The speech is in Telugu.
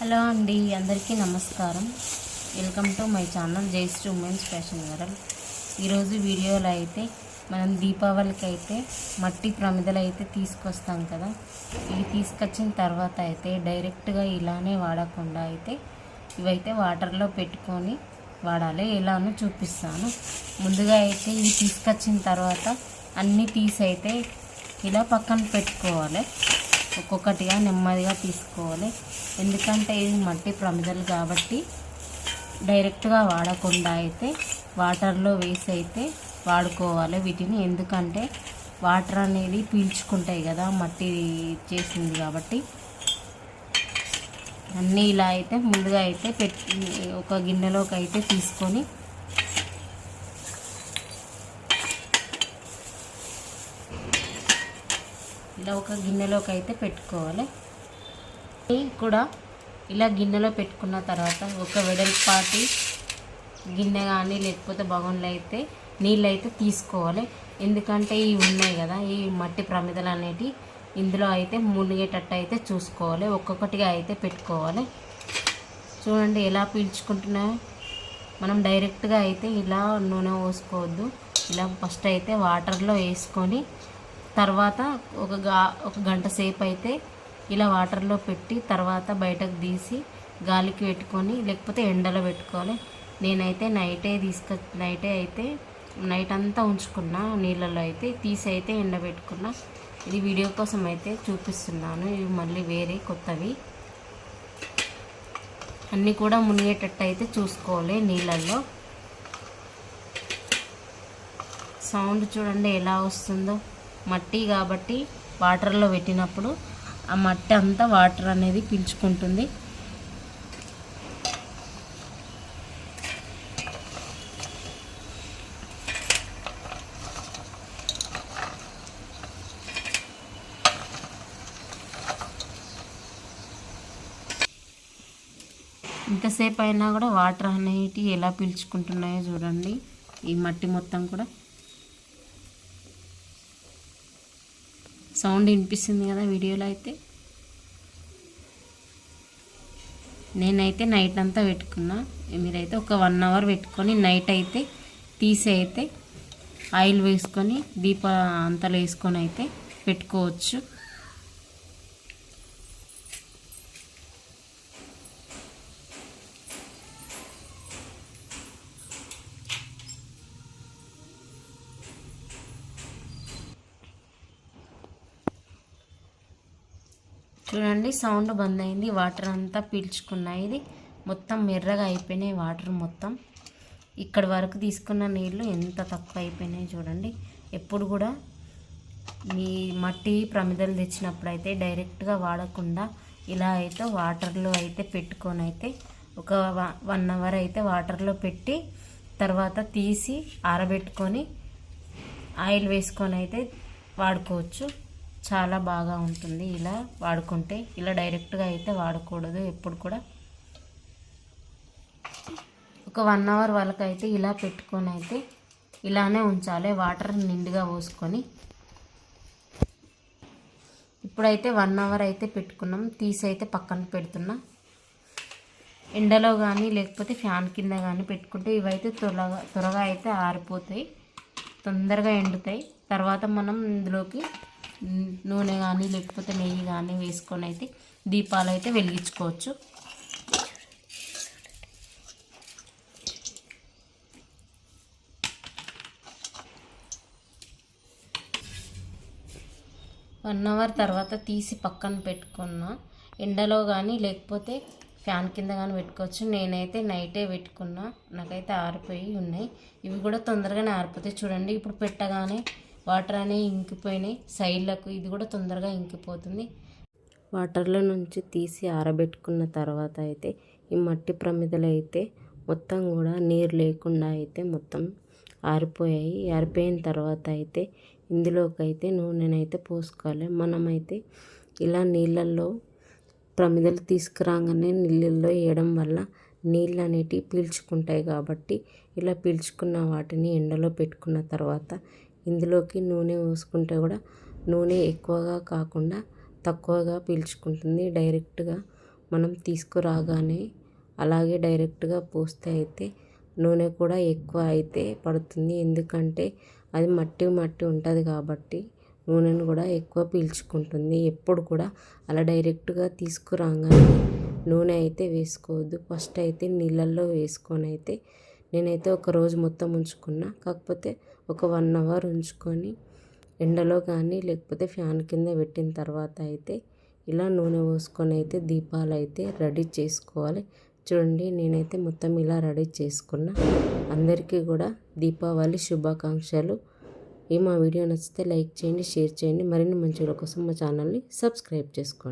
హలో అండి అందరికీ నమస్కారం. వెల్కమ్ టు మై ఛానల్ జైస్ట్ ఉమెన్స్ ఫ్యాషన్ వరల్ ఈరోజు వీడియోలో అయితే మనం దీపావళికి అయితే మట్టి ప్రమిదలు అయితే తీసుకొస్తాం కదా. ఇవి తీసుకొచ్చిన తర్వాత అయితే డైరెక్ట్గా ఇలానే వాడకుండా అయితే ఇవైతే వాటర్లో పెట్టుకొని వాడాలి. ఎలానో చూపిస్తాను. ముందుగా అయితే ఇవి తీసుకొచ్చిన తర్వాత అన్నీ తీసి అయితే ఇలా పక్కన పెట్టుకోవాలి. ఒక్కొక్కటిగా నెమ్మదిగా తీసుకోవాలి. ఎందుకంటే ఇది మట్టి ప్రమిదలు కాబట్టి డైరెక్ట్గా వాడకుండా అయితే వాటర్లో వేసి అయితే వాడుకోవాలి వీటిని. ఎందుకంటే వాటర్ అనేది పీల్చుకుంటాయి కదా మట్టి చేసింది కాబట్టి. అన్నీ ఇలా అయితే ముందుగా అయితే పెట్టి ఒక గిన్నెలోకి అయితే తీసుకొని ఇలా ఒక గిన్నెలోకి అయితే పెట్టుకోవాలి. కూడా ఇలా గిన్నెలో పెట్టుకున్న తర్వాత ఒక వెడల్పాటి గిన్నె కానీ లేకపోతే బగోన్లు అయితే నీళ్ళు అయితే తీసుకోవాలి. ఎందుకంటే ఇవి ఉన్నాయి కదా ఈ మట్టి ప్రమిదలు అనేటివి ఇందులో అయితే మునిగేటట్టు అయితే చూసుకోవాలి. ఒక్కొక్కటిగా అయితే పెట్టుకోవాలి. చూడండి ఎలా పీల్చుకుంటున్నాయో. మనం డైరెక్ట్గా అయితే ఇలా నూనె పోసుకోవద్దు. ఇలా ఫస్ట్ అయితే వాటర్లో వేసుకొని తర్వాత ఒక గా ఒక గంట సేపు అయితే ఇలా వాటర్లో పెట్టి తర్వాత బయటకు తీసి గాలికి పెట్టుకొని లేకపోతే ఎండలో పెట్టుకోవాలి నేనైతే నైటే తీసుకొ నైటే అయితే నైట్ అంతా ఉంచుకున్నా నీళ్ళలో అయితే తీసి అయితే ఎండబెట్టుకున్నా. ఇది వీడియో కోసం అయితే చూపిస్తున్నాను. ఇవి మళ్ళీ వేరే కొత్తవి. అన్నీ కూడా మునిగేటట్టు అయితే చూసుకోవాలి నీళ్ళల్లో. సౌండ్ చూడండి ఎలా వస్తుందో. మట్టి కాబట్టి వాటర్లో పెట్టినప్పుడు ఆ మట్టి అంతా వాటర్ అనేది పీల్చుకుంటుంది. ఇంతసేపు అయినా కూడా వాటర్ అనేటివి ఎలా పీల్చుకుంటున్నాయో చూడండి. ఈ మట్టి మొత్తం కూడా సౌండ్ వినిపిస్తుంది కదా వీడియోలో అయితే. నేనైతే నైట్ అంతా పెట్టుకున్నా. మీరైతే ఒక వన్ అవర్ పెట్టుకొని నైట్ అయితే తీసి అయితే ఆయిల్ వేసుకొని దీప అంతలో వేసుకొని అయితే పెట్టుకోవచ్చు. చూడండి సౌండ్ బంద్ అయింది వాటర్ అంతా పీల్చుకున్నాయి. ఇది మొత్తం మెర్రగా అయిపోయినాయి వాటర్ మొత్తం. ఇక్కడ వరకు తీసుకున్న నీళ్ళు ఎంత తక్కువ అయిపోయినాయి చూడండి. ఎప్పుడు కూడా మీ మట్టి ప్రమిదలు తెచ్చినప్పుడు అయితే డైరెక్ట్గా వాడకుండా ఇలా అయితే వాటర్లో అయితే పెట్టుకొని అయితే ఒక వన్ అవర్ అయితే వాటర్లో పెట్టి తర్వాత తీసి ఆరబెట్టుకొని ఆయిల్ వేసుకొని అయితే వాడుకోవచ్చు. చాలా బాగా ఉంటుంది ఇలా వాడుకుంటే. ఇలా డైరెక్ట్గా అయితే వాడకూడదు ఎప్పుడు కూడా. ఒక వన్ అవర్ వరకు అయితే ఇలా పెట్టుకొని అయితే ఇలానే ఉంచాలి. వాటర్ నిండుగా పోసుకొని. ఇప్పుడైతే వన్ అవర్ అయితే పెట్టుకున్నాం. తీసి అయితే పక్కన పెడుతున్నా. ఎండలో కానీ లేకపోతే ఫ్యాన్ కింద కానీ పెట్టుకుంటే ఇవైతే త్వరగా త్వరగా అయితే ఆరిపోతాయి. తొందరగా ఎండుతాయి. తర్వాత మనం ఇందులోకి నూనె కానీ లేకపోతే నెయ్యి కానీ వేసుకొని అయితే దీపాలు అయితే వెలిగించుకోవచ్చు. వన్ అవర్ తర్వాత తీసి పక్కన పెట్టుకున్న ఎండలో కానీ లేకపోతే ఫ్యాన్ కింద కానీ పెట్టుకోవచ్చు. నేనైతే నైటే పెట్టుకున్నా. నాకైతే ఆరిపోయి ఉన్నాయి. ఇవి కూడా తొందరగానే ఆరిపోతాయి. చూడండి ఇప్పుడు పెట్టగానే వాటర్ అనేవి ఇంకిపోయినాయి. సైడ్లకు ఇది కూడా తొందరగా ఇంకిపోతుంది. వాటర్లో నుంచి తీసి ఆరబెట్టుకున్న తర్వాత అయితే ఈ మట్టి ప్రమిదలు అయితే మొత్తం కూడా నీరు లేకుండా అయితే మొత్తం ఆరిపోయాయి. ఆరిపోయిన తర్వాత అయితే ఇందులోకి అయితే నూనెనైతే పోసుకోవాలి. మనమైతే ఇలా నీళ్ళల్లో ప్రమిదలు తీసుకురాగానే నీళ్ళల్లో వేయడం వల్ల నీళ్ళు అనేటివి పీల్చుకుంటాయి కాబట్టి ఇలా పీల్చుకున్న వాటిని ఎండలో పెట్టుకున్న తర్వాత ఇందులోకి నూనె పోసుకుంటే కూడా నూనె ఎక్కువగా కాకుండా తక్కువగా పీల్చుకుంటుంది. డైరెక్ట్గా మనం తీసుకురాగానే అలాగే డైరెక్ట్గా పోస్తే అయితే నూనె కూడా ఎక్కువ అయితే పడుతుంది. ఎందుకంటే అది మట్టి మట్టి ఉంటుంది కాబట్టి నూనెను కూడా ఎక్కువ పీల్చుకుంటుంది. ఎప్పుడు కూడా అలా డైరెక్ట్గా తీసుకురాగానే నూనె అయితే వేసుకోవద్దు. ఫస్ట్ అయితే నీళ్ళల్లో వేసుకొని అయితే నేనైతే ఒక రోజు మొత్తం ఉంచుకున్నా. కాకపోతే ఒక వన్ అవర్ ఉంచుకొని ఎండలో కానీ లేకపోతే ఫ్యాన్ కింద పెట్టిన తర్వాత అయితే ఇలా నూనె పోసుకొని అయితే దీపాలు అయితే రెడీ చేసుకోవాలి. చూడండి నేనైతే మొత్తం ఇలా రెడీ చేసుకున్నా. అందరికీ కూడా దీపావళి శుభాకాంక్షలు. ఈ మా వీడియో నచ్చితే లైక్ చేయండి షేర్ చేయండి. మరిన్ని మంచి కోసం మా ఛానల్ని సబ్స్క్రైబ్ చేసుకోండి.